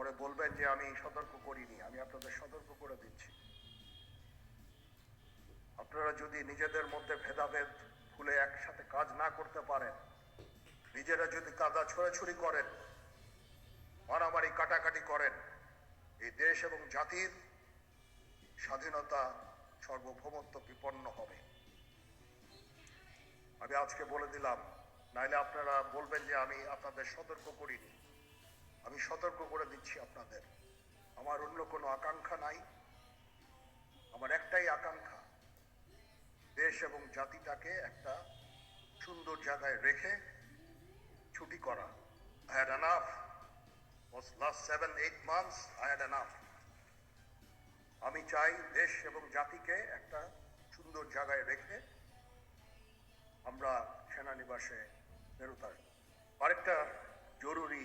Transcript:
পরে বলবেন যে আমি সতর্ক করিনি, আমি আপনাদের সতর্ক করে দিচ্ছি। আপনারা যদি নিজেদের মধ্যে ভেদাভেদ ভুলে একসাথে কাজ না করতে পারেন, নিজেরা যদি কাদা ছোড়াছুড়ি করেন, মারামারি কাটাকাটি করেন, এই দেশ এবং জাতির স্বাধীনতা সর্বভৌমত্ব বিপন্ন হবে। আমি আজকে বলে দিলাম, নাইলে আপনারা বলবেন যে আমি আপনাদের সতর্ক করিনি। সতর্ক করে দিচ্ছি আপনাদের আমার অন্য কোনো আকাঙ্ক্ষা নাই আমার একটাই আকাঙ্ক্ষা দেশ এবং জাতিটাকে একটা সুন্দর জায়গায় রেখে ছুটি করা I had enough. Was last seven, eight months, I. আমি চাই দেশ এবং জাতিকে একটা সুন্দর জায়গায় রেখে আমরা সেনানিবাসে ফেরত আরেকটা জরুরি